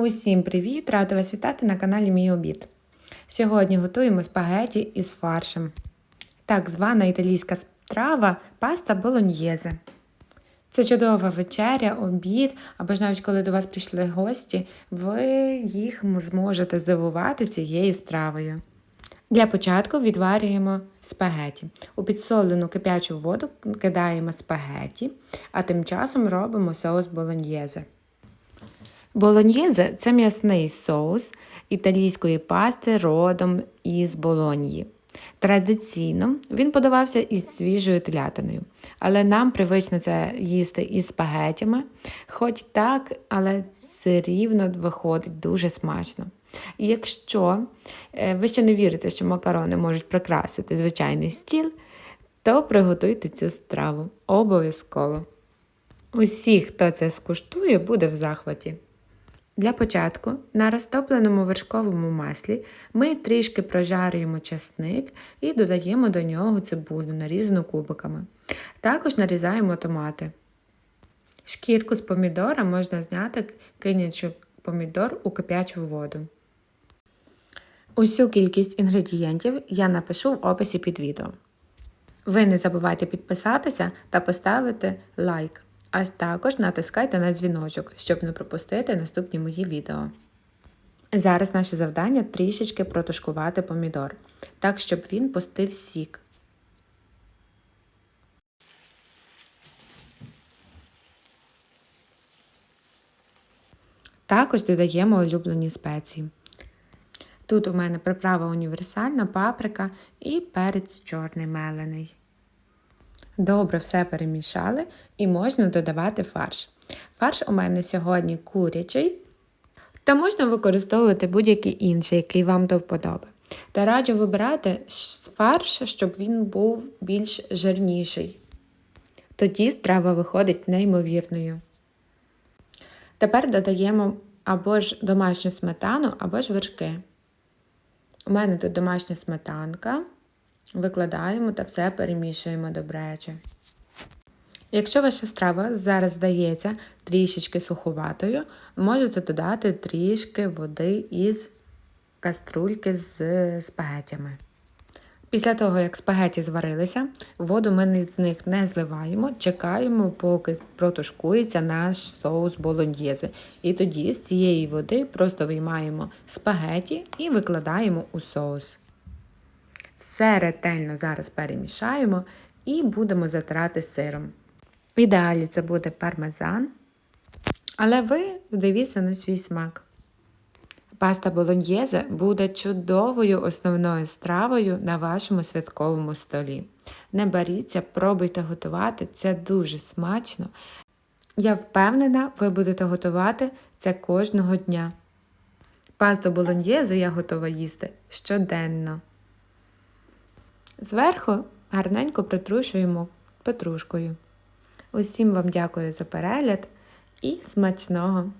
Усім привіт! Рада вас вітати на каналі Мій обід. Сьогодні готуємо спагеті із фаршем. Так звана італійська страва паста болоньєзе. Це чудова вечеря, обід, або ж навіть коли до вас прийшли гості, ви їх зможете здивувати цією стравою. Для початку відварюємо спагеті. У підсолену кип'ячу воду кидаємо спагеті, а тим часом робимо соус болоньєзе. Болоньєзе це м'ясний соус італійської пасти родом із Болоньї. Традиційно він подавався із свіжою телятиною, але нам привично це їсти із спагетями, хоч так, але все рівно виходить дуже смачно. І якщо е, ви ще не вірите, що макарони можуть прикрасити звичайний стіл, то приготуйте цю страву обов'язково. Усі, хто це скуштує, буде в захваті. Для початку на розтопленому вершковому маслі ми трішки прожарюємо часник і додаємо до нього цибулю, нарізану кубиками. Також нарізаємо томати. Шкірку з помідора можна зняти, кинячи помідор у кип'ячу воду. Усю кількість інгредієнтів я напишу в описі під відео. Ви не забувайте підписатися та поставити лайк. А також натискайте на дзвіночок, щоб не пропустити наступні мої відео. Зараз наше завдання трішечки протушкувати помідор, так щоб він пустив сік. Також додаємо улюблені спеції. Тут у мене приправа універсальна, паприка і перець чорний мелений. Добре все перемішали і можна додавати фарш. Фарш у мене сьогодні курячий, та можна використовувати будь-який інший, який вам до вподоби. Та раджу вибирати фарш, щоб він був більш жирніший. Тоді страва виходить неймовірною. Тепер додаємо або ж домашню сметану, або ж вершки. У мене тут домашня сметанка. Викладаємо та все перемішуємо добряче. Якщо ваша страва зараз здається трішечки суховатою, можете додати трішки води із каструльки з спагетями. Після того, як спагеті зварилися, воду ми з них не зливаємо, чекаємо, поки протушкується наш соус болоньєзе. І тоді з цієї води просто виймаємо спагеті і викладаємо у соус. Все ретельно зараз перемішаємо і будемо затирати сиром. В ідеалі це буде пармезан, але ви дивіться на свій смак. Паста болоньєзе буде чудовою основною стравою на вашому святковому столі. Не боріться, пробуйте готувати, це дуже смачно. Я впевнена, ви будете готувати це кожного дня. Пасту болоньєзе я готова їсти щоденно. Зверху гарненько притрушуємо петрушкою. Усім вам дякую за перегляд і смачного!